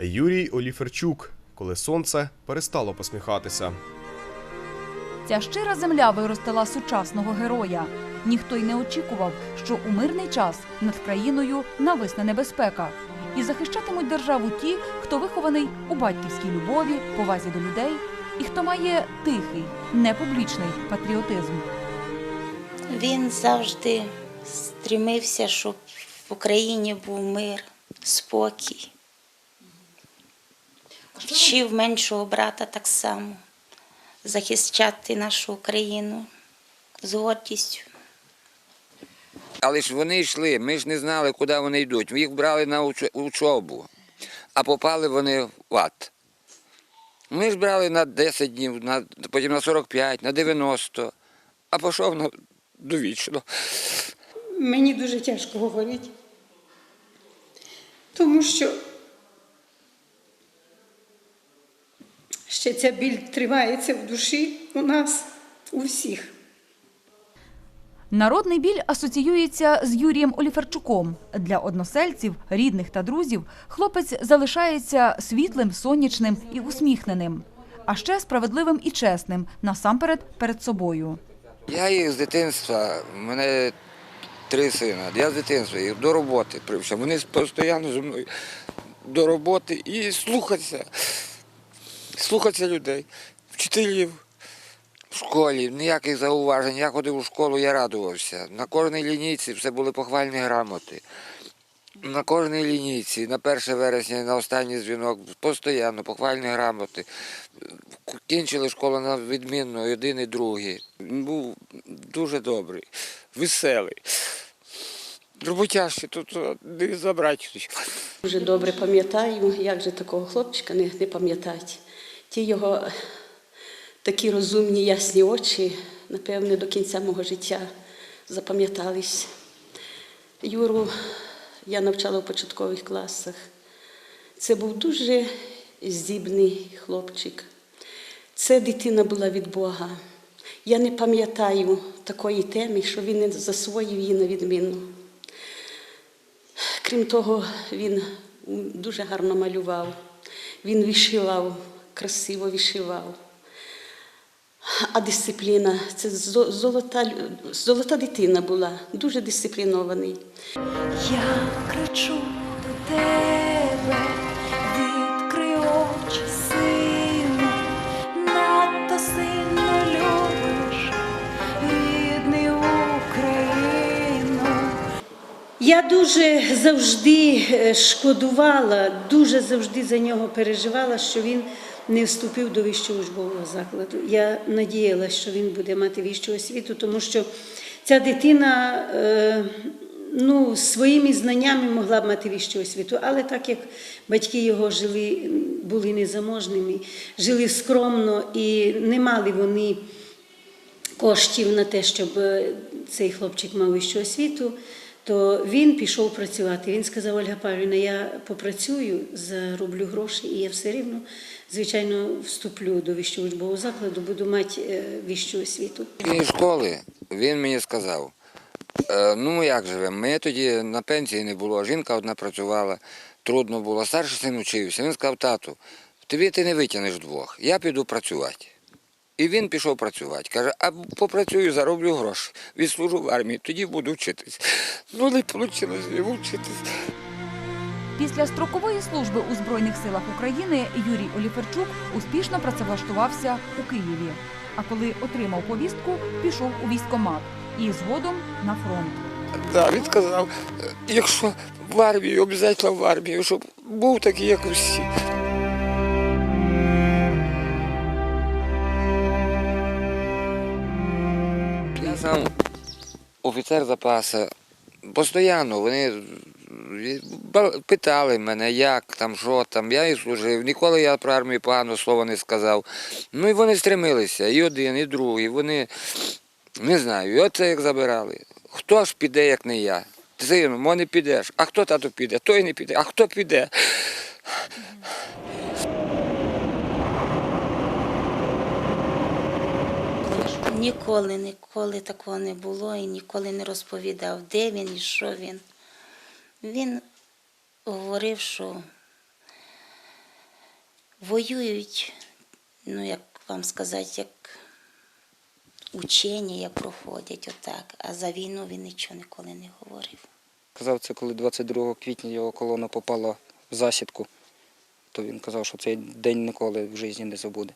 Юрій Оліферчук, коли сонце перестало посміхатися. Ця щира земля виростила сучасного героя. Ніхто й не очікував, що у мирний час над країною нависне небезпека. І захищатимуть державу ті, хто вихований у батьківській любові, повазі до людей, і хто має тихий, непублічний патріотизм. Він завжди стрімився, щоб в Україні був мир, спокій. Вчив меншого брата так само захищати нашу Україну з гордістю. Але ж вони йшли, ми ж не знали, куди вони йдуть. Їх брали на уч- учобу, а попали вони в ад. Ми ж брали на 10 днів, на, потім на 45, на 90, а пішов на довічно. Мені дуже тяжко говорити, тому що ще ця біль тривається в душі у нас, у всіх. Народний біль асоціюється з Юрієм Оліферчуком. Для односельців, рідних та друзів хлопець залишається світлим, сонячним і усміхненим, а ще справедливим і чесним, насамперед перед собою. Я їх з дитинства, в мене три сина. Я з дитинства їх до роботи привчав. Вони постійно зі мною до роботи і слухатися. Слухатися людей, вчителів. В школі ніяких зауважень. Я ходив у школу, я радувався. На кожній лінійці все були похвальні грамоти. На кожній лінійці, на 1 вересня, на останній дзвінок, постійно похвальні грамоти. Кінчили школу на відмінно, один і другий. Був дуже добрий, веселий. Роботящий, тут не забрати. Дуже добре пам'ятаю, як же такого хлопчика не, не пам'ятати. Ті його такі розумні, ясні очі, напевне, до кінця мого життя запам'ятались. Юру я навчала в початкових класах. Це був дуже здібний хлопчик. Це дитина була від Бога. Я не пам'ятаю такої теми, що він не засвоїв її на відмінно. Крім того, він дуже гарно малював, він вишивав, красиво вишивав. А дисципліна це золота, золота дитина була, дуже дисциплінований. Я кричу до тебе, відкрий очі, сину, надто сильно любиш, рідний Україну. Я дуже завжди е, шкодувала, дуже завжди за нього переживала, що він не вступив до вищого учбового закладу. Я надіялася, що він буде мати вищу освіту, тому що ця дитина е, ну, своїми знаннями могла б мати вищу освіту, але так як батьки його жили, були незаможними, жили скромно і не мали вони коштів на те, щоб е, цей хлопчик мав вищу освіту, то він пішов працювати. Він сказав, Ольга Павлівна, я попрацюю, зароблю гроші, і я все рівно, звичайно, вступлю до вищого учбового закладу, буду мати е, вищу освіту. Із школи він мені сказав, «Е, ну як живемо, ми тоді на пенсії не було, жінка одна працювала, трудно було, старший син учився. Він сказав, тату, тобі ти не витягнеш двох, я піду працювати. І він пішов працювати. Каже, а попрацюю, зароблю гроші, відслужу в армії, тоді буду вчитись. Ну не вийшло вчитись. Після строкової служби у Збройних силах України Юрій Оліферчук успішно працевлаштувався у Києві. А коли отримав повістку, пішов у військкомат і згодом на фронт. Да, він сказав, «Е, якщо в армію, обов'язково в армію, щоб був такий, як усі. Сам офіцер запасу. Постійно вони питали мене, як там, що там. Я і служив. Ніколи я про армію погано слова не сказав. Ну і вони стремилися, і один, і другий. Вони не знаю, і оце як забирали. Хто ж піде, як не я? Сину, мо не підеш. А хто тато піде? Той не піде. А хто піде? Ніколи, ніколи такого не було і ніколи не розповідав, де він і що він. Він говорив, що Воюють, ну як вам сказати, як учення, як проходять отак. А за війну він нічого ніколи не говорив. Казав, це коли 22 квітня його колона попала в засідку, то він казав, що цей день ніколи в житті не забуде.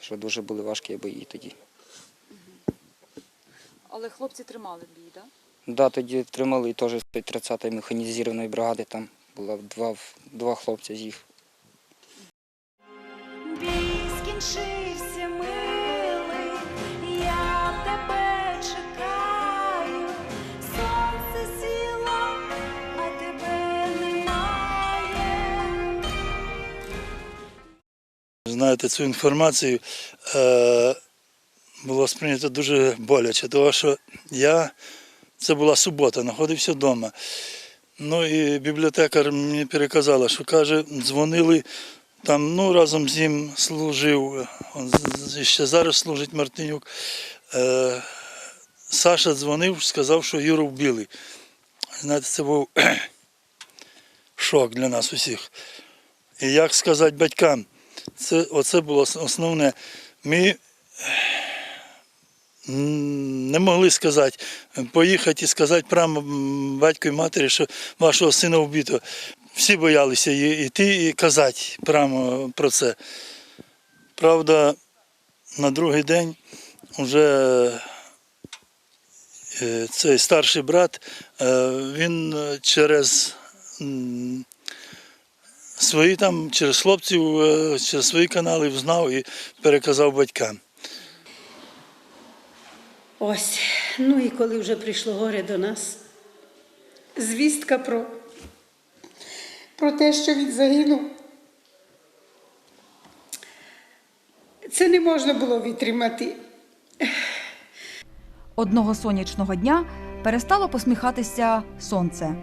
Що дуже були важкі бої тоді. Але хлопці тримали бій, так? Да, тоді тримали і теж з 30-ї механізованої бригади, там було два, два хлопця з їх. Бій скінчився, милий, я тебе чекаю, сонце сіло, а тебе немає. Знаєте, цю інформацію е, було сприйнято дуже боляче, тому що я, це була субота, знаходився вдома. Ну і бібліотекар мені переказала, що каже, дзвонили там, ну разом з ним служив, он ще зараз служить Мартинюк. Е, Саша дзвонив, сказав, що Юру вбили. Знаєте, це був шок для нас усіх. І як сказати батькам, це, оце було основне. Ми не могли сказати, поїхати і сказати прямо батьку і матері, що вашого сина вбито. Всі боялися йти і казати прямо про це. Правда, на другий день вже е, цей старший брат, е, він через свої там через хлопців, е, через свої канали взнав і переказав батькам. Ось, ну і коли вже прийшло горе до нас, звістка про, про те, що він загинув. Це не можна було відтримати. Одного сонячного дня перестало посміхатися сонце.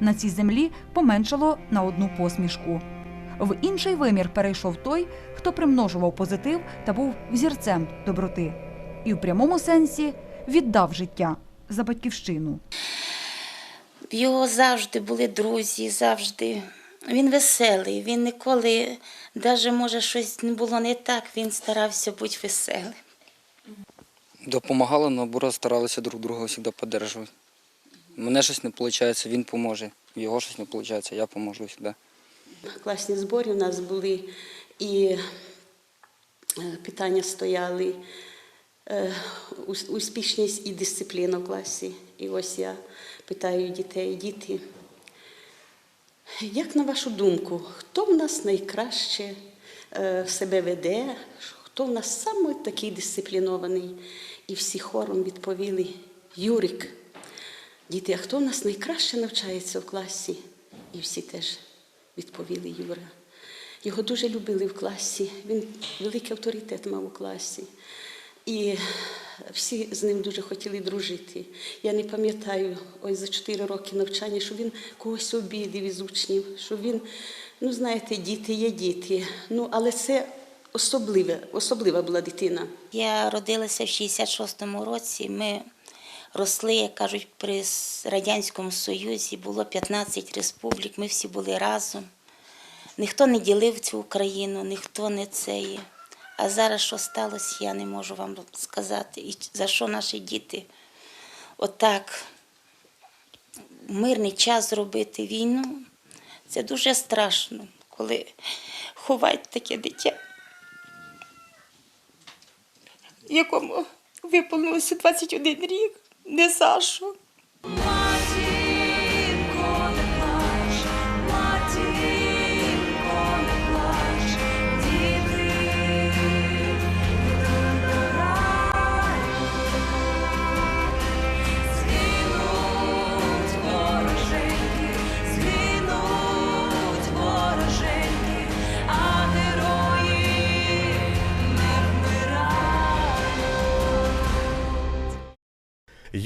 На цій землі поменшало на одну посмішку. В інший вимір перейшов той, хто примножував позитив та був взірцем доброти, і в прямому сенсі віддав життя за батьківщину. В його завжди були друзі, завжди. Він веселий, він ніколи, навіть може щось не було не так, він старався бути веселим. Допомагали, наоборот, старалися друг друга завжди підтримувати. Мене щось не виходить, він поможе. Його щось не виходить, я поможу завжди. Класні збори у нас були, і е, питання стояли успішність і дисципліна в класі. І ось я питаю дітей, діти, як на вашу думку, хто в нас найкраще е, себе веде, хто в нас саме такий дисциплінований? І всі хором відповіли Юрик. Діти, а хто в нас найкраще навчається в класі? І всі теж відповіли Юра. Його дуже любили в класі, він великий авторитет мав у класі. І всі з ним дуже хотіли дружити. Я не пам'ятаю ось за 4 роки навчання, що він когось обідів із учнів, що він, ну знаєте, діти є діти. Ну, але це особливе, особлива була дитина. Я родилася в 66-му році. Ми росли, як кажуть, при Радянському Союзі. Було 15 республік, ми всі були разом. Ніхто не ділив цю Україну, ніхто не це є. А зараз що сталося, я не можу вам сказати. І за що наші діти отак мирний час зробити війну. Це дуже страшно, коли ховають таке дитя якому виповнилося 21 рік, не за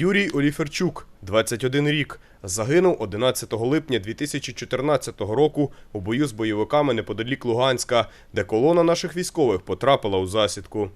Юрій Оліферчук, 21 рік, загинув 11 липня 2014 року у бою з бойовиками неподалік Луганська, де колона наших військових потрапила у засідку.